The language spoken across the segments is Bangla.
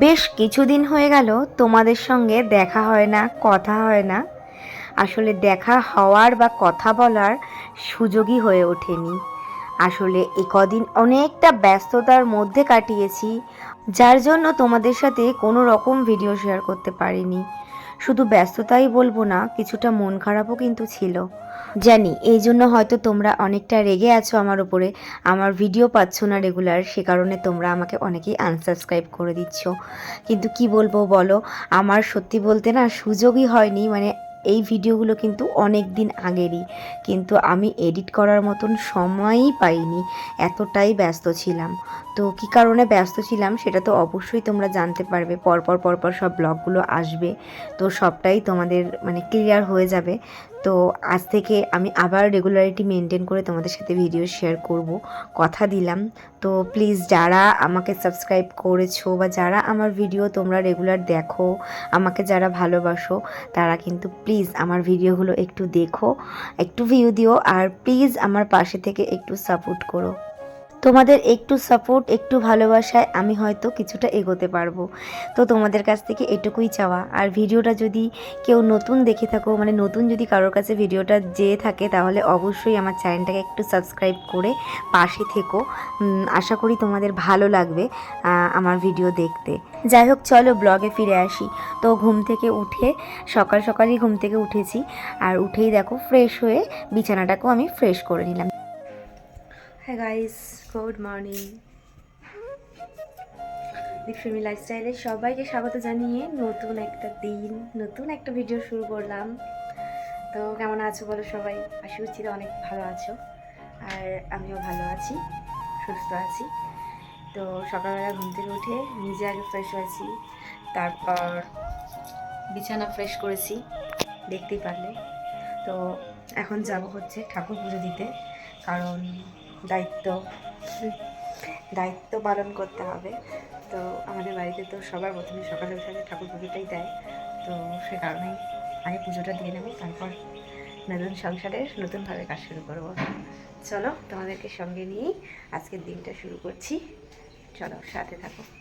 বেশ কিছুদিন হয়ে গেল তোমাদের সঙ্গে দেখা হয় না, কথা হয় না। আসলে দেখা হওয়ার বা কথা বলার সুযোগই হয়ে ওঠেনি। আসলে এ কদিন অনেকটা ব্যস্ততার মধ্যে কাটিয়েছি, যার জন্য তোমাদের সাথে কোনো রকম ভিডিও শেয়ার করতে পারিনি। শুধু ব্যস্ততাই বলব না, কিছুটা মন খারাপও কিন্তু ছিল। জানি, এই জন্য হয়তো তোমরা অনেকটা রেগে আছো আমার উপরে। আমার ভিডিও পাচ্ছ না রেগুলার, সে কারণে তোমরা আমাকে অনেকেই আনসাবস্ক্রাইব করে দিচ্ছ। কিন্তু কি বলব বলো, আমার সত্যি বলতে না সুযোগই হয়নি মানে এই ভিডিওগুলো কিন্তু অনেক দিন আগেরই। কিন্তু আমি এডিট করার মতন সময়ই পাইনি, এতটাই ব্যস্ত ছিলাম। তো কি কারণে ব্যস্ত ছিলাম সেটা তো অবশ্যই তোমরা জানতে পারবে, পরপর পরপর সব ব্লগগুলো আসবে। তো সবটাই তোমাদের মানে ক্লিয়ার হয়ে যাবে। তো আজ থেকে আমি আবার রেগুলারিটি মেনটেন করে তোমাদের সাথে ভিডিও শেয়ার করব, কথা দিলাম। তো প্লিজ যারা আমাকে সাবস্ক্রাইব করেছ বা যারা আমার ভিডিও তোমরা রেগুলার দেখো, আমাকে যারা ভালোবাসো, তারা কিন্তু প্লিজ আমার ভিডিওগুলো একটু দেখো, একটু ভিউ দিও, আর প্লিজ আমার পাশে থেকে একটু সাপোর্ট করো। তোমাদের একটু সাপোর্ট একটু ভালোবাসায় আমি হয়তো কিছুটা এগোতে পারব। তো তোমাদের কাছ থেকে এটুকুই চাওয়া। আর ভিডিওটা যদি কেউ নতুন দেখে থাকো মানে নতুন যদি কারোর কাছে ভিডিওটা যেয়ে থাকে, তাহলে অবশ্যই আমার চ্যানেলটাকে একটু সাবস্ক্রাইব করে পাশে থেকো। আশা করি তোমাদের ভালো লাগবে আমার ভিডিও দেখতে। যাই হোক, চলো ব্লগে ফিরে আসি। তো ঘুম থেকে উঠে, সকাল সকালই ঘুম থেকে উঠেছি। আর উঠেই দেখো ফ্রেশ হয়ে বিছানাটাকেও আমি ফ্রেশ করে নিলাম। হ্যাঁ গাইস গুড মর্নিং দীপসমি লাইফস্টাইলে সবাইকে স্বাগত জানিয়ে নতুন একটা দিন, নতুন একটা ভিডিও শুরু করলাম। তো কেমন আছো বলো সবাই? আশা করছি অনেক ভালো আছো আর আমিও ভালো আছি, সুস্থ আছি। তো সকালবেলা ঘুম থেকে উঠে নিজে আগে ফ্রেশ হয়েছি, তারপর বিছানা ফ্রেশ করেছি, দেখতেই পারলে। তো এখন যাব হচ্ছে ঠাকুর পুজো দিতে, কারণ দায়িত্ব। দায়িত্ব পালন করতে হবে। তো আমাদের বাড়িতে তো সবার প্রথমে সকালে উঠে ঠাকুর পুজোটাই দেয়। তো সে কারণেই আগে পুজোটা দিয়ে নেব। তারপর নতুন সংসারে নতুনভাবে কাজ শুরু করব। চলো তোমাদেরকে সঙ্গে নিয়েই আজকের দিনটা শুরু করছি। চলো সাথে থাকো।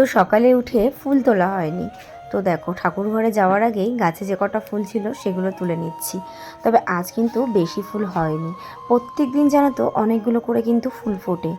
তো সকালে উঠে ফুল তোলা হয়নি। তো দেখো, ঠাকুর ঘরে যাওয়ার আগেই গাছে যে কটা ফুল ছিল সেগুলো তুলে নিচ্ছি। তবে আজ কিন্তু বেশি ফুল হয়নি। প্রত্যেক দিন জানো তো অনেকগুলো করে কিন্তু ফুল ফোটে।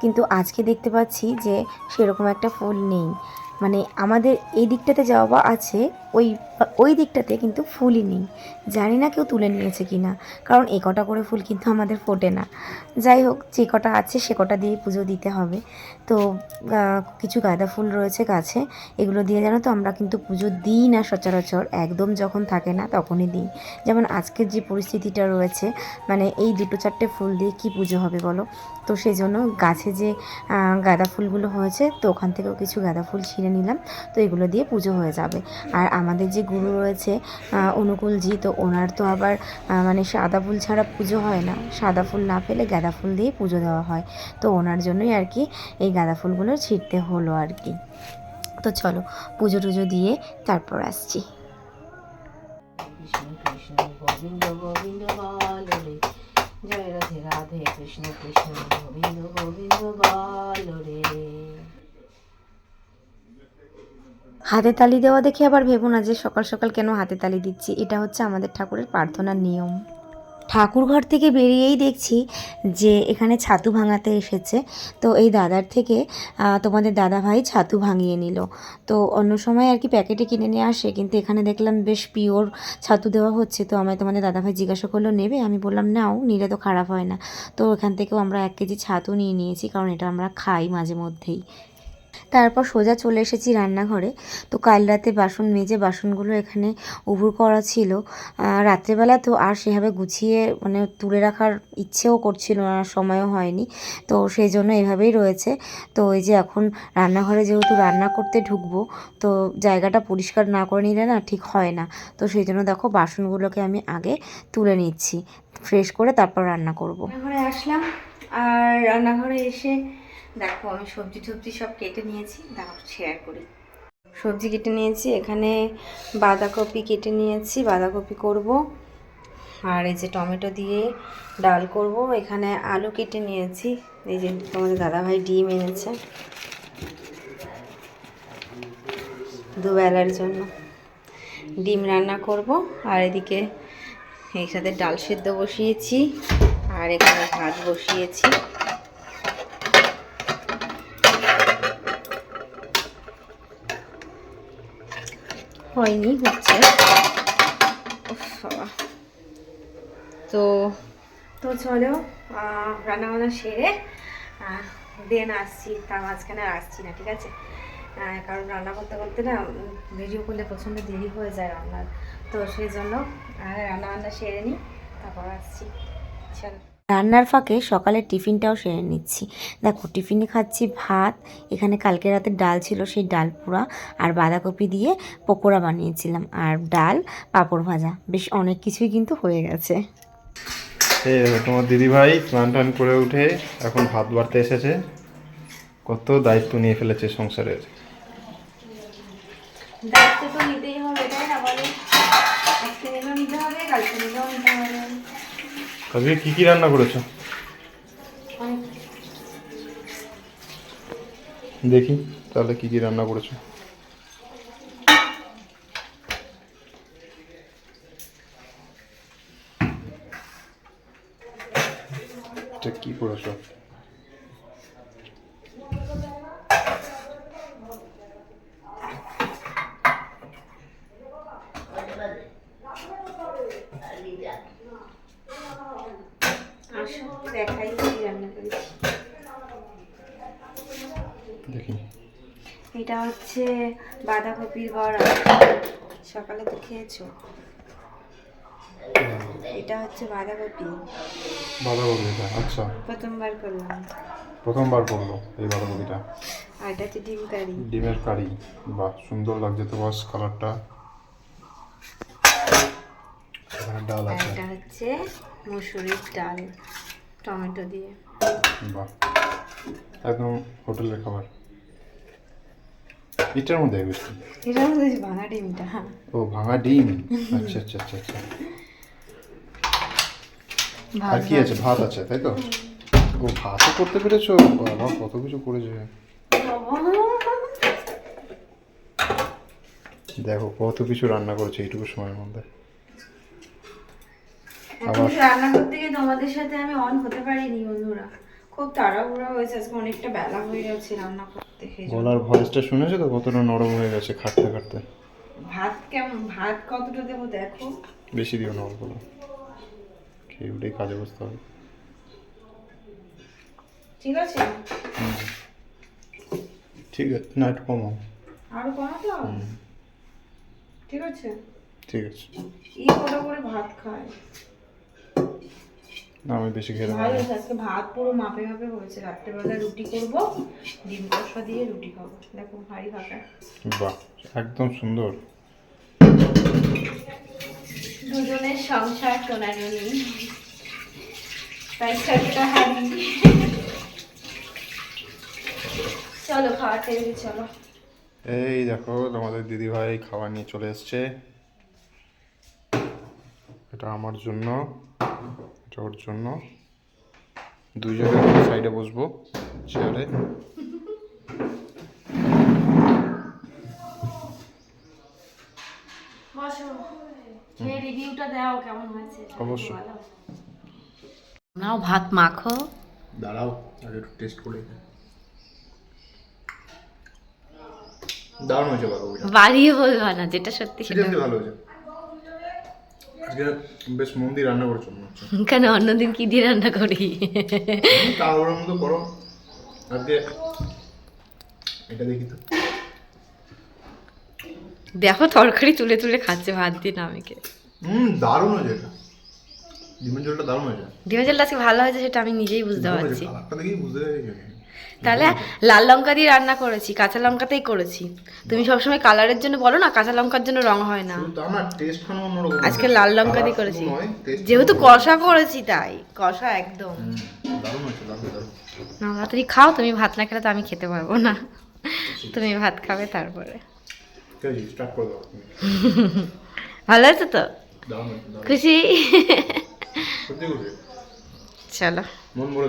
কিন্তু আজকে দেখতে পাচ্ছি যে সেরকম একটা ফুল নেই। মানে আমাদের এই দিকটাতে যাওয়া আছে ওই ওই দিকটাতে কিন্তু ফুলই নেই। জানি না কেউ তুলে নিয়েছে কি না কারণ এ কটা করে ফুল কিন্তু আমাদের ফোটে না। যাই হোক, যে কটা আছে সে কটা দিয়ে পুজো দিতে হবে। তো কিছু গাঁদা ফুল রয়েছে গাছে, এগুলো দিয়ে জানো তো আমরা কিন্তু পুজো দিই না সচরাচর, একদম যখন থাকে না তখনই দিই। যেমন আজকের যে পরিস্থিতিটা রয়েছে মানে এই দুটো চারটে ফুল দিয়ে কি পুজো হবে বলো? তো সেই জন্য গাছে যে গাঁদা ফুলগুলো হয়েছে, তো ওখান থেকেও কিছু গাঁদা ফুল ছিঁড়ে নিলাম, তো এগুলো দিয়ে পুজো হয়ে যাবে। আর আমাদের যে গুরু রয়েছে অনুকূলজি তো ওনার তো আবার মানে সাদা ফুল ছাড়া পুজো হয় না। সাদা ফুল না পেলে গাঁদা ফুল দিয়ে পুজো দেওয়া হয়। তো ওনার জন্যই আর কি এই গাঁদা ফুলগুলো ছিঁড়তে হলো আর কি। তো চলো, পুজো টুজো দিয়ে তারপর আসছি। গোবিন্দ জয় রাধে রাধে, কৃষ্ণ কৃষ্ণ, গোবিন্দ গোবিন্দ, বলরে। হাতে তালি দেওয়া দেখে আবার ভেবো না যে সকাল সকাল কেন হাতে তালি দিচ্ছি। এটা হচ্ছে আমাদের ঠাকুরের প্রার্থনার নিয়ম। ঠাকুর ঘর থেকে বেরিয়েই দেখছি যে এখানে ছাতু ভাঙাতে এসেছে। তো এই দাদার থেকে তোমাদের দাদা ভাই ছাতু ভাঙিয়ে নিল। তো অন্য সময় আর কি প্যাকেটে কিনে নিয়ে আসে, কিন্তু এখানে দেখলাম বেশ পিওর ছাতু দেওয়া হচ্ছে। তো আমায় তোমাদের দাদা ভাই জিজ্ঞাসা করল, নেবে? আমি বললাম, নাও, নিলে তো খারাপ হয় না। তো এখান থেকেও আমরা এক কেজি ছাতু নিয়ে নিয়েছি, কারণ এটা আমরা খাই মাঝে মধ্যেই। তারপর সোজা চলে এসেছি রান্নাঘরে। তো কাল রাতে বাসন মেজে বাসনগুলো এখানে উবুর করা ছিল। রাত্রেবেলা তো আর সেভাবে গুছিয়ে মানে তুলে রাখার ইচ্ছেও করছিল না, সময়ও হয়নি। তো সেই জন্য এভাবেই রয়েছে। তো এই যে এখন রান্নাঘরে যেহেতু রান্না করতে ঢুকবো, তো জায়গাটা পরিষ্কার না করে নিলে না ঠিক হয় না। তো সেই জন্য দেখো বাসনগুলোকে আমি আগে তুলে নিচ্ছি, ফ্রেশ করে তারপর রান্না করব। রান্নাঘরে আসলাম, আর রান্নাঘরে এসে দেখো, আমি সবজি টবজি সব কেটে নিয়েছি। দেখো শেয়ার করি। সবজি কেটে নিয়েছি, এখানে বাঁধাকপি কেটে নিয়েছি, বাঁধাকপি করব। আর এই যে টমেটো দিয়ে ডাল করব, এখানে আলু কেটে নিয়েছি। এই যে তোমাদের দাদাভাই ডিম এনেছে দুবেলার জন্য। ডিম রান্না করব, আর এদিকে এই সাথে ডাল সেদ্ধ বসিয়েছি, আর এখানে ভাত বসিয়েছি। হয়নি, হচ্ছে। তো তো চলো রান্নাবান্না সেরে দেন আসছি তার মাঝখানে আসছি না, ঠিক আছে? কারণ রান্না করতে করতে না ভিডিও করলে প্রচণ্ড দেরি হয়ে যায় রান্নার। তো সেই জন্য আগে রান্না বান্না সেরে নিই তারপর আসছি। চলো। রান্নার ফাঁকে সকালে টিফিনটাও সেরে নিচ্ছি। দেখো টিফিনে খাচ্ছি ভাত এখানে কালকে রাতে ডাল ছিল সেই ডাল পোড়া আর বাঁধাকপি দিয়ে পকোড়া বানিয়েছিলাম আর ডাল পাঁপড় ভাজা। বেশ অনেক কিছুই কিন্তু হয়ে গেছে। তোমার দিদিভাই স্নান টান করে উঠে এখন ভাত বাড়তে এসেছে। কত দায়িত্ব নিয়ে ফেলেছে সংসারের। দায়িত্ব তো নিতেই হবে তাই না বলে? আজকে নিতে হবে কালকে নিতে হবে আজকে কি কি রান্না করেছ? দেখি তাহলে কি কি রান্না করেছ? কি করেছ আসো দেখাই কি রান্না করেছি দেখি এটা হচ্ছে বাঁধাকপির বড়া। সকালে তো খেয়েছো? এটা হচ্ছে বাঁধাকপি। বাঁধাকপি এটা আচ্ছা। প্রথমবার করলাম। প্রথমবার করল এই বাঁধাকপিটা। আর এটা হচ্ছে ডিম কারি। ডিমের কারি। বাহ সুন্দর লাগছে তো বাস কালারটা। এখানে ডাল আছে। এটা হচ্ছে মুসুরির ডাল টমেটো দিয়ে। বাহ একদম হোটেলের খাবার। এটার মধ্যে বেশি এটার মধ্যে ভাঙা ডিমটা হ্যাঁ। ও ভাঙা ডিম? আচ্ছা আচ্ছা আচ্ছা আচ্ছা। আর কি আছে? ভাত আছে তাই তো? ও ভাতও করতে পেরেছ? বাবা কত কিছু করেছে। দেখো কত কিছু রান্না করেছে এইটুকু সময়ের মধ্যে। রান্না করতে গিয়ে তোমাদের সাথে আমি অন হতে পারিনি বন্ধুরা। খুব তাড়াহুড়া হয়েছে আজকে অনেকটা বেলা হয়ে গেছে রান্না করতে গলার ভয়েসটা শুনেছো তো? কতটা নরম হয়ে গেছে খাটতে খাটতে। ভাত কেমন? ভাত কতটা দেবো দেখো। বেশি দিও না অল্প। খেয়ে উঠেই কাজে বসতে হবে। ঠিক আছে? ঠিক আছে। না একটু কমাও। আরও কমাতে হবে? ঠিক আছে। ঠিক আছে। ই কটা করে ভাত খায়। আমি বেশি না। হয়েছে আজকে ভাত পুরো মাপে মাপে হয়েছে। রাত্রেবেলা রুটি করব ডিম কষা দিয়ে রুটি খাব। দেখো ভারী ফাঁকা বাহ একদম সুন্দর। দুজনের সংসার টোনাটুনি তাই একটা হারি চলো টেবিলে চলো। এই দেখো তোমাদের দিদিভাই খাবার নিয়ে চলে এসছে। এটা আমার জন্য। এটা ওর জন্য। দুজনে সাইডে বসবো চেয়ারে বসো। খেয়ে রিভিউটা দাও কেমন হয়েছে? অবশ্যই। নাও ভাত মাখো। দাঁড়াও আগে একটু টেস্ট করে দারুণ হয়েছে বাবুটা বাড়িয়ে বলবা না যেটা সত্যি সেটা ভালো হয়েছে। আজকে বেশ মন দিয়ে রান্না করেছ মনে হচ্ছে। কেন? অন্যদিন কি দিয়ে রান্না করি? তাড়াহুড়োর মতো করো। আজকে এটা দেখি তো। দেখো তরকারি তুলে তুলে খাচ্ছে ভাত দিয়ে নামিকে হুম দারুণ হয়েছে এটা। ডিমের ঝোলটা দারুণ হয়েছে। ডিমের ঝোলটা আজকে ভালো হয়েছে সেটা আমি নিজেই বুঝতে পারছি। দেখেই বুঝতে পেরেছি তাহলে লাল লঙ্কা দিয়ে রান্না করেছি কাঁচা লঙ্কাতেই করেছি। তুমি সবসময় কালারের জন্য বলো না কাঁচা লঙ্কার জন্য রং হয় না। আজকে লাল লঙ্কা দিয়ে করেছি। যেহেতু কষা করেছি তাই কষা একদম। না তাড়াতাড়ি খাও তুমি ভাত না খেলে তো আমি খেতে পারব না। তুমি ভাত খাবে তারপরে। আছে তুমি। ভালো হয়েছে তো? খুশি? চলো। মন ভরে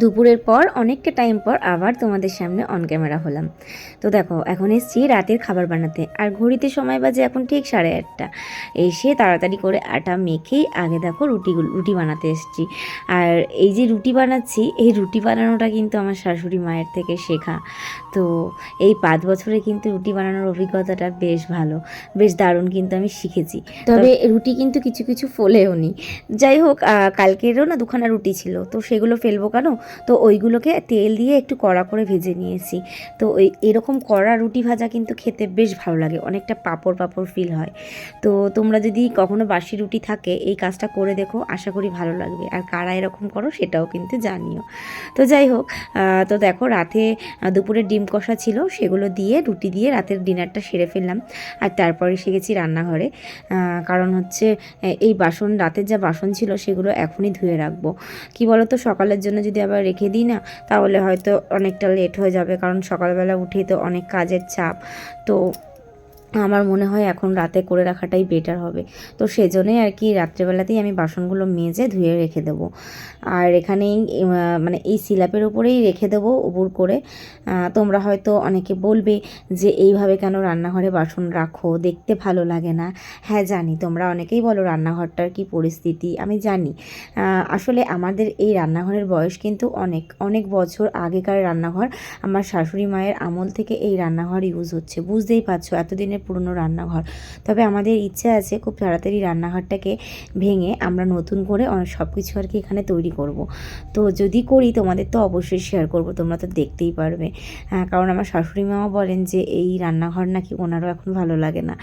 দুপুরের পর অনেকটা টাইম পর আবার তোমাদের সামনে অন ক্যামেরা হলাম। তো দেখো এখন এসছি রাতের খাবার বানাতে। আর ঘড়িতে সময় বাজে এখন ঠিক সাড়ে আটটা। এসে তাড়াতাড়ি করে আটা মেখেই আগে দেখো রুটিগুলো রুটি বানাতে এসছি। আর এই যে রুটি বানাচ্ছি এই রুটি বানানোটা কিন্তু আমার শাশুড়ি মায়ের থেকে শেখা। তো এই পাঁচ বছরে কিন্তু রুটি বানানোর অভিজ্ঞতাটা বেশ ভালো। বেশ দারুণ কিন্তু আমি শিখেছি। তবে রুটি কিন্তু কিছু কিছু ফোলেও নি যাই হোক কালকেরও না দুখানা রুটি ছিল। তো সেগুলো ফেলব কেন? তো ওইগুলোকে তেল দিয়ে একটু কড়া করে ভেজে নিয়েছি। তো ওই এরকম কড়া রুটি ভাজা কিন্তু খেতে বেশ ভালো লাগে, অনেকটা পাঁপড় পাঁপড় ফিল হয়। তো তোমরা যদি কখনো বাসি রুটি থাকে, এই কাজটা করে দেখো, আশা করি ভালো লাগবে। আর কারা এরকম করো সেটাও কিন্তু জানিও। তো যাই হোক তো দেখো রাতে দুপুরে ডিম কষা ছিল, সেগুলো দিয়ে রুটি দিয়ে রাতের ডিনারটা সেরে ফেললাম। আর তারপরে এসে গেছি রান্নাঘরে। কারণ হচ্ছে এই বাসন, রাতের যা বাসন ছিল, সেগুলো এখনই ধুয়ে রাখব। কি বলতো, সকালের জন্য যদি আবার রেখে দিই না, তাহলে হয়তো অনেকটা লেট হয়ে যাবে। কারণ সকালবেলা উঠেই তো অনেক কাজের চাপ। তো আমার মনে হয় এখন রাতে করে রাখাটাই বেটার হবে। তো সেজন্যই আর কি রাত্রেবেলাতেই আমি বাসনগুলো মেজে ধুয়ে রেখে দেবো। আর এখানেই মানে এই সিলাপের উপরেই রেখে দেবো উপুর করে। তোমরা হয়তো অনেকে বলবে যে এইভাবে কেন রান্নাঘরে বাসন রাখো? দেখতে ভালো লাগে না। হ্যাঁ জানি, তোমরা অনেকেই বলো রান্নাঘরটার কি পরিস্থিতি, আমি জানি। আসলে আমাদের এই রান্নাঘরের বয়স কিন্তু অনেক অনেক বছর আগেকার রান্নাঘর। আমার শাশুড়ি মায়ের আমল থেকে এই রান্নাঘর ইউজ হচ্ছে। বুঝতেই পারছ, এতদিনের পুরনো রান্নাঘর। তবে আমাদের ইচ্ছা আছে খুব তাড়াতাড়ি রান্নাঘরটাকে ভেঙে আমরা নতুন করে অনেক সব কিছু আর কি এখানে তৈরি করব। তো যদি করি, তোমাদের তো অবশ্যই শেয়ার করব, তোমরা তো দেখতেই পারবে। হ্যাঁ কারণ আমার শাশুড়ি মাও বলেন যে, এই রান্নাঘর নাকি ওনারও এখন ভালো লাগে না।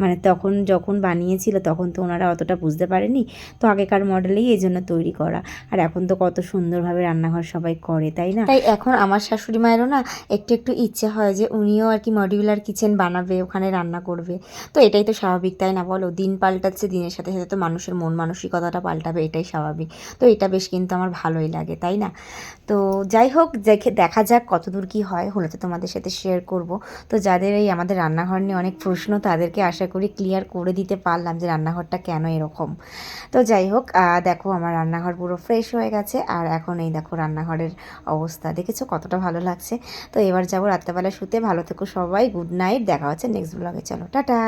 মানে তখন যখন বানিয়েছিল, তখন তো ওনারা অতটা বুঝতে পারেনি। তো আগেকার মডেলেই এই জন্য তৈরি করা। আর এখন তো কত সুন্দরভাবে রান্নাঘর সবাই করে, তাই না? তাই এখন আমার শাশুড়ি মায়েরও না একটু একটু ইচ্ছে হয় যে, উনিও আর কি মডিউলার কিচেন বানাবে, ওখানে রান্না করবে। তো এটাই তো স্বাভাবিক, তাই না বলো? দিন পাল্টাচ্ছে, দিনের সাথে সাথে তো মানুষের মন মানসিকতাটা পাল্টাবে, এটাই স্বাভাবিক। তো এটা বেশ কিন্তু আমার ভালোই লাগে, তাই না? তো যাই হোক, দেখে, দেখা যাক কতদূর কি হয়, হলে তো তোমাদের সাথে শেয়ার করব। তো যাদের এই আমাদের রান্নাঘর নিয়ে অনেক প্রশ্ন, তাদেরকে আশা করি ক্লিয়ার করে দিতে পারলাম যে রান্নাঘরটা কেন এরকম। তো যাই হোক দেখো আমার রান্নাঘর পুরো ফ্রেশ হয়ে গেছে, আর এখন এই দেখো রান্নাঘরের অবস্থা। দেখেছ কতটা ভালো লাগছে? তো এবার যাব রাত্রেবেলা শুতে। ভালো থেকো সবাই গুড নাইট দেখা হচ্ছে নেক্সট ব্লগে চলো টাটা